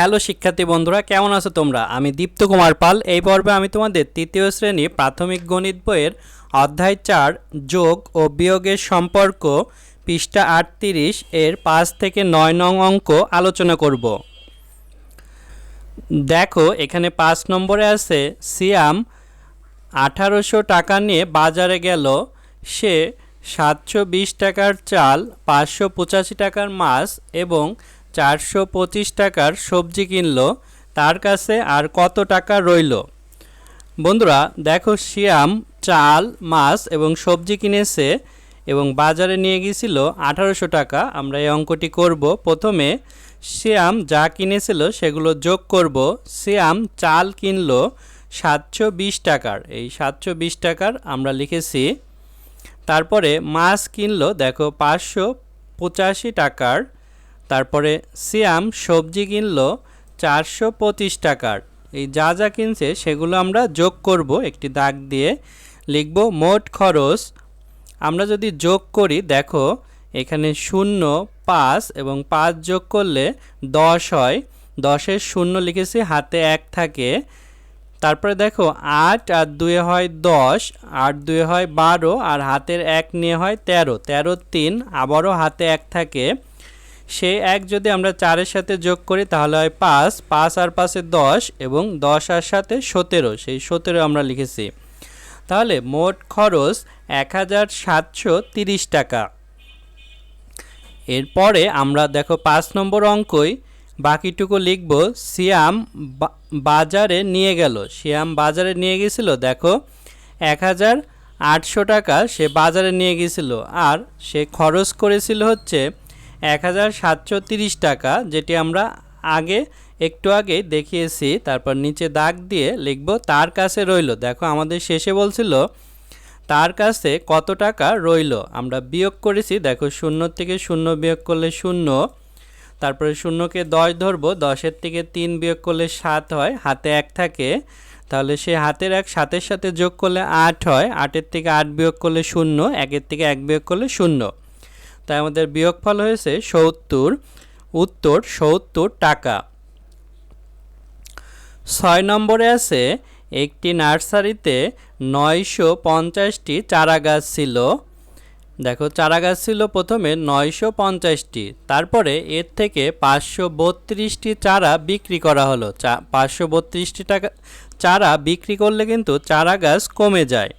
Hello শিক্ষার্থী বন্ধুরা, কেমন আছো তোমরা? আমি দীপ্ত কুমার পাল। এই পর্বে আমি তোমাদের তৃতীয় শ্রেণি প্রাথমিক গণিত বইয়ের অধ্যায় চার, যোগ ও বিয়োগের সম্পর্ক, পৃষ্ঠা আটত্রিশ, এর পাঁচ থেকে নয় নং অঙ্ক আলোচনা করব। দেখো, এখানে পাঁচ নম্বরে আছে, সিয়াম আঠারোশো টাকা নিয়ে বাজারে গেল। সে সাতশো বিশ টাকার চাল, পাঁচশো পঁচাশি টাকার মাছ এবং চারশো পঁচিশ টাকার সবজি কিনলো, তার কাছে আর কত টাকা রইল? বন্ধুরা, দেখো শিয়াম, চাল, মাছ এবং সবজি কিনেছে এবং বাজারে নিয়ে গিয়েছিল আঠারোশো টাকা। আমরা এই অঙ্কটি করব। প্রথমে শ্যাম যা কিনেছিল সেগুলো যোগ করব। শ্যাম চাল কিনল সাতশো বিশ টাকার। এই সাতশো বিশ টাকার আমরা লিখেছি। তারপরে মাছ কিনলো, দেখো পাঁচশো পঁচাশি টাকার। তারপরে সিয়াম সবজি কিনলো চারশো পঁচিশ টাকার। এই যা যা কিনছে সেগুলো আমরা যোগ করব। একটি দাগ দিয়ে লিখব মোট খরচ। আমরা যদি যোগ করি, দেখো, এখানে শূন্য, পাঁচ এবং পাঁচ যোগ করলে দশ হয়। দশের শূন্য লিখেছি, হাতে এক থাকে। তারপরে দেখো, আট আর দুয়ে হয় দশ, আট দুয়ে হয় বারো, আর হাতের এক নিয়ে হয় তেরো। তেরো তিন, আবারও হাতে এক থাকে। সেই এক যদি আমরা চারের সাথে যোগ করি, তাহলে হয় পাঁচ পাঁচ আর পাশে দশ এবং দশ আর সাথে সতেরো, সেই সতেরো আমরা লিখেছি। তাহলে মোট খরচ এক হাজার সাতশো তিরিশ টাকা। এরপরে আমরা দেখো পাঁচ নম্বর অঙ্কই, বাকিটুকু লিখব, সিয়াম বাজারে নিয়ে গেল। সিয়াম বাজারে নিয়ে গেছিল, দেখো এক হাজার আটশো টাকা সে বাজারে নিয়ে গেছিল। আর সে খরচ করেছিল হচ্ছে এক হাজার সাতশো তিরিশ টাকা, যেটি আমরা আগে, একটু আগে দেখিয়েছি, তারপর নিচে দাগ দিয়ে লিখব, তার কাছে রইল। দেখো, আমাদের শেষে বলছিল, তার কাছে কত টাকা রইল? আমরা বিয়োগ করেছি, দেখো, শূন্য থেকে শূন্য বিয়োগ করলে শূন্য, তারপরে শূন্যকে দশ ধরবো, দশের থেকে তিন বিয়োগ করলে সাত হয়, হাতে এক থাকে, তাহলে সে হাতের এক, সাতের সাথে যোগ করলে আট হয়, আটের থেকে আট বিয়োগ করলে শূন্য, একের থেকে এক বিয়োগ করলে শূন্য। তাই আমাদের বিয়োগফল হয়েছে সত্তর, উত্তর সত্তর টাকা। ছয় নম্বরে আছে, একটি নার্সারিতে নয়শো পঞ্চাশটি চারা গাছ ছিল। দেখো চারা গাছ ছিল প্রথমে নয়শো পঞ্চাশটি, তারপরে এর থেকে পাঁচশো বত্রিশটি চারা বিক্রি করা হলো। চা, পাঁচশো বত্রিশটি টাকা, চারা বিক্রি করলে কিন্তু চারা গাছ কমে যায়।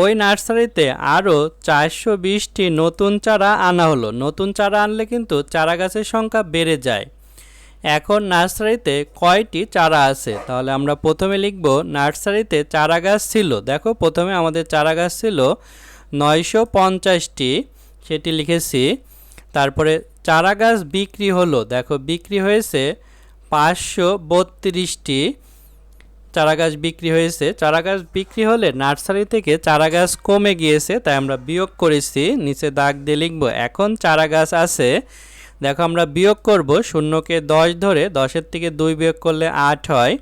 ওই নার্সারিতে আরও চারশো বিশটি নতুন চারা আনা হলো। নতুন চারা আনলে কিন্তু চারা গাছের সংখ্যা বেড়ে যায়। এখন নার্সারিতে কয়টি চারা আছে? তাহলে আমরা প্রথমে লিখব, নার্সারিতে চারা গাছ ছিল। দেখো, প্রথমে আমাদের চারা গাছ ছিল নয়শো পঞ্চাশটি, সেটি লিখেছি। তারপরে চারা গাছ বিক্রি হলো। দেখো, বিক্রি হয়েছে পাঁচশো বত্রিশটি। চারা গাছ বিক্রি হয়েছে। চারা গাছ বিক্রি হলে নার্সারি থেকে চারা গাছ কমে গিয়েছে, তাই আমরা বিয়োগ করেছি। নিচে দাগ দিয়ে লিখব, এখন চারা গাছ আছে। দেখো আমরা বিয়োগ করব, শূন্যকে দশ ধরে দশের থেকে দুই বিয়োগ করলে আট হয়।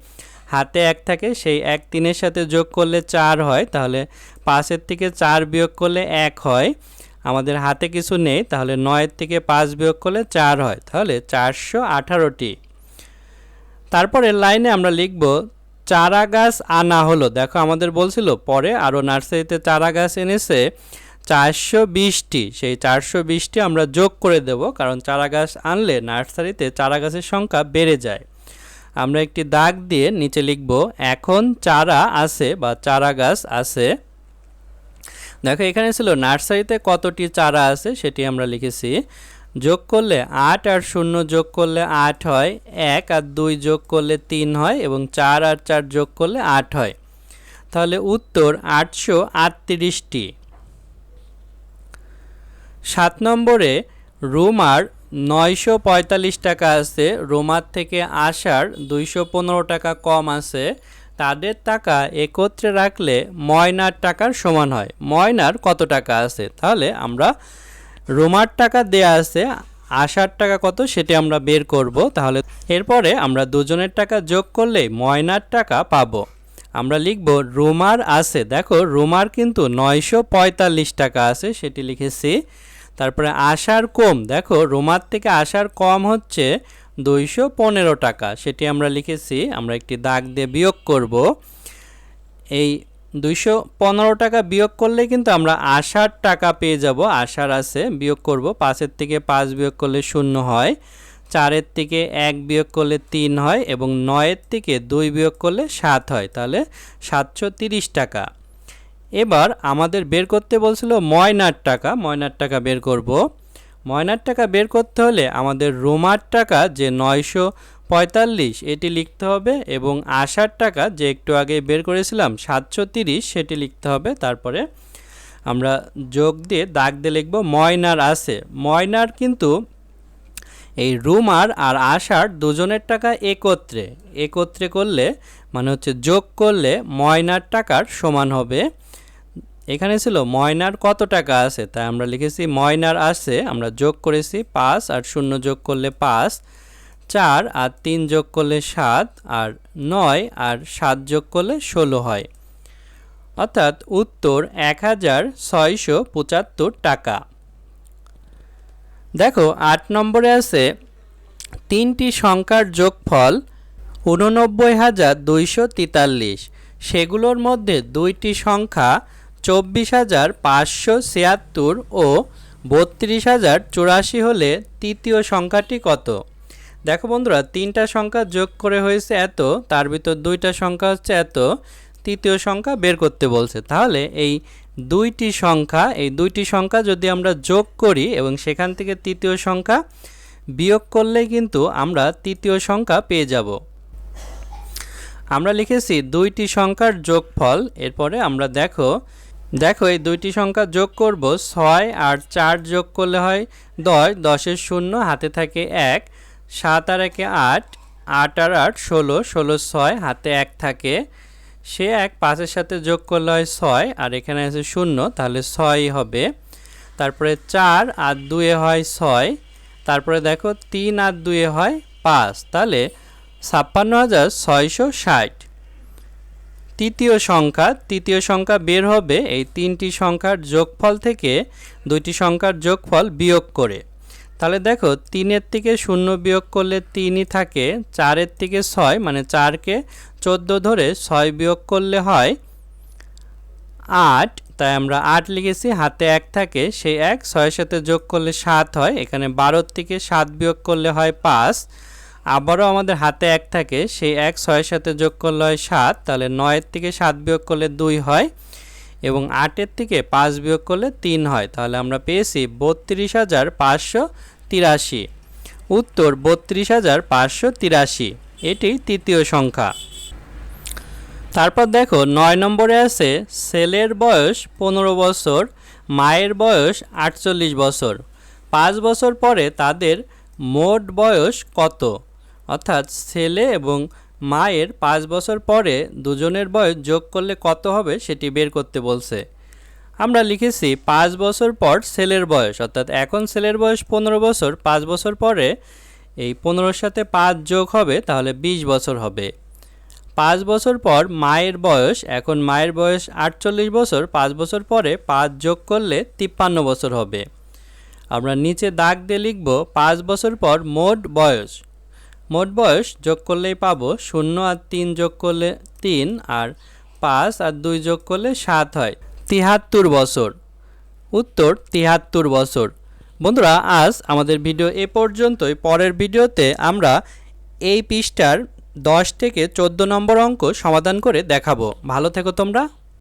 হাতে এক থাকে, সেই এক তিনের সাথে যোগ করলে চার হয়, তাহলে পাঁচের থেকে চার বিয়োগ করলে এক হয়। আমাদের হাতে কিছু নেই, তাহলে নয়ের থেকে পাঁচ বিয়োগ করলে চার হয়, তাহলে চারশো আঠারোটি। তারপরে লাইনে আমরা লিখব চারা গাছ আনা হলো। দেখো আমাদের বলছিল, পরে আরও নার্সারিতে চারা গাছ এনেছে চারশো বিশটি। সেই চারশো বিশটি আমরা যোগ করে দেব, কারণ চারা গাছ আনলে নার্সারিতে চারা গাছের সংখ্যা বেড়ে যায়। আমরা একটি দাগ দিয়ে নিচে লিখব, এখন চারা আছে বা চারা গাছ আছে। দেখো এখানে ছিল, নার্সারিতে কতটি চারা আছে সেটি আমরা লিখেছি। যোগ করলে আট আর শূন্য যোগ করলে আট হয়, এক আর দুই যোগ করলে তিন হয় এবং চার আর চার যোগ করলে আট হয়। তাহলে উত্তর আটশো আটত্রিশটি। সাত নম্বরে রুমার নয়শো পঁয়তাল্লিশ টাকা আছে, রোমার থেকে আসার দুইশো পনেরো টাকা কম আছে। তাদের টাকা একত্রে রাখলে ময়নার টাকার সমান হয়। ময়নার কত টাকা আছে? তাহলে আমরা রোমার টাকা দেয়া আছে আশার টাকা কত সেটি আমরা বের করব। তাহলে এরপরে আমরা দুজনের টাকা যোগ করলেই ময়নার টাকা পাবো। আমরা লিখব রোমার আছে, দেখো রোমার কিন্তু নয়শো পঁয়তাল্লিশ টাকা আছে, সেটি লিখেছি। তারপরে আসার কম, দেখো রোমার থেকে আসার কম হচ্ছে দুইশো পনেরো টাকা, সেটি আমরা লিখেছি, আমরা একটি দাগ দিয়ে বিয়োগ করব। এই দুইশো পনেরো টাকা বিয়োগ করলে কিন্তু আমরা আষাঢ় টাকা পেয়ে যাব। আষাঢ় আছে, বিয়োগ করব। পাঁচের থেকে পাঁচ বিয়োগ করলে শূন্য হয়। চারের থেকে এক বিয়োগ করলে তিন হয় এবং নয়ের থেকে দুই বিয়োগ করলে সাত হয়। তাহলে সাতশো তিরিশ টাকা। এবার আমাদের বের করতে বলছিল ময়নার টাকা। ময়নার টাকা বের করব। ময়নার টাকা বের করতে হলে আমাদের রোমার টাকা যে নয়শো পঁয়তাল্লিশ, এটি লিখতে হবে এবং আষাঢ় টাকা যে একটু আগে বের করেছিলাম, সাতশো তিরিশ, সেটি লিখতে হবে। তারপরে আমরা যোগ দিয়ে দাগ দিয়ে লিখব ময়নার আছে। ময়নার কিন্তু এই রুমার আর আষাঢ় দুজনের টাকা একত্রে। একত্রে করলে মানে হচ্ছে যোগ করলে ময়নার টাকার সমান হবে। এখানে ছিল ময়নার কত টাকা আছে? তাই আমরা লিখেছি ময়নার আছে, আমরা যোগ করেছি পাঁচ আর শূন্য যোগ করলে পাঁচ। চার আর তিন যোগ করলে সাত আর নয় আর সাত যোগ করলে ষোলো হয়। অর্থাৎ উত্তর এক হাজার ছয়শো পঁচাত্তর টাকা। দেখো, আট নম্বরে আছে তিনটি সংখ্যার যোগফল উননব্বই হাজার দুইশো তেতাল্লিশ। সেগুলোর মধ্যে দুইটি সংখ্যা চব্বিশ হাজার পাঁচশো ছিয়াত্তর ও বত্রিশ হাজার চুরাশি হলে তৃতীয় সংখ্যাটি কত? দেখো বন্ধুরা, তিনটা সংখ্যা যোগ করে হয়েছে এত, তার ভিতর দুইটা সংখ্যা হচ্ছে এত, তৃতীয় সংখ্যা বের করতে বলছে। তাহলে এই দুইটি সংখ্যা, এই দুইটি সংখ্যা যদি আমরা যোগ করি এবং সেখান থেকে তৃতীয় সংখ্যা বিয়োগ করলে কিন্তু আমরা তৃতীয় সংখ্যা পেয়ে যাব। আমরা লিখেছি দুইটি সংখ্যার যোগফল, এরপরে আমরা দেখো দেখো এই দুইটি সংখ্যা যোগ করব, ছয় আর চার যোগ করলে হয় দশ, দশের শূন্য, হাতে থাকে এক। সাত আর একে আট আট আর আট, ষোলো ষোলো, ছয়, হাতে এক থাকে। সে এক পাঁচের সাথে যোগ করলে হয় ছয়, আর এখানে আছে শূন্য, তাহলে ছয় হবে। তারপরে চার আর দুয়ে হয় ছয়, তারপরে দেখো তিন আর দুয়ে হয় পাঁচ, তাহলে ছাপ্পান্ন হাজার ছয়শো ষাট। তৃতীয় সংখ্যা তৃতীয় সংখ্যা বের হবে, এই তিনটি সংখ্যার যোগফল থেকে দুইটি সংখ্যার যোগফল বিয়োগ করে। তাহলে দেখো তিনের থেকে শূন্য বিয়োগ করলে তিনই থাকে, চারের থেকে ছয় মানে চারকে চোদ্দ ধরে ছয় বিয়োগ করলে হয় আট। তাই আমরা আট লিখেছি, হাতে এক থাকে, সেই এক, ছয়ের সাথে যোগ করলে সাত হয়, এখানে বারোর থেকে সাত বিয়োগ করলে হয় পাঁচ। আবারও আমাদের হাতে এক থাকে, সেই এক, ছয়ের সাথে যোগ করলে হয় সাত, তাহলে নয়ের থেকে সাত বিয়োগ করলে দুই হয়। এবং আটের থেকে পাঁচ বিয়োগ করলে তিন হয়। তাহলে আমরা পেয়েছি বত্রিশ হাজার পাঁচশো তিরাশি। উত্তর, বত্রিশ হাজার পাঁচশো তিরাশি। এটি তৃতীয় সংখ্যা। তারপর দেখো, নয় নম্বরে আছে ছেলের বয়স পনেরো বছর, মায়ের বয়স আটচল্লিশ বছর। পাঁচ বছর পরে তাদের মোট বয়স কত? অর্থাৎ ছেলে এবং মায়ের পাঁচ বছর পরে দুজনের বয়স যোগ করলে কত হবে সেটি বের করতে বলছে। আমরা লিখেছি পাঁচ বছর পর ছেলের বয়স, অর্থাৎ এখন ছেলের বয়স পনেরো বছর, পাঁচ বছর পরে এই পনেরোর সাথে পাঁচ যোগ হবে, তাহলে বিশ বছর হবে। পাঁচ বছর পর মায়ের বয়স, এখন মায়ের বয়স আটচল্লিশ বছর, পাঁচ বছর পরে পাঁচ যোগ করলে তিপ্পান্ন বছর হবে। আমরা নিচে দাগ দিয়ে লিখব, পাঁচ বছর পর মোট বয়স মোট বয়স যোগ করলেই পাবো শূন্য আর তিন যোগ করলে তিন আর পাঁচ আর দুই যোগ করলে সাত হয়। তিহাত্তর বছর। উত্তর, তিহাত্তর বছর। বন্ধুরা, আজ আমাদের ভিডিও এ পর্যন্তই। পরের ভিডিওতে আমরা এই পৃষ্ঠার দশ থেকে চোদ্দ নম্বর অঙ্ক সমাধান করে দেখাবো। ভালো থেকো তোমরা।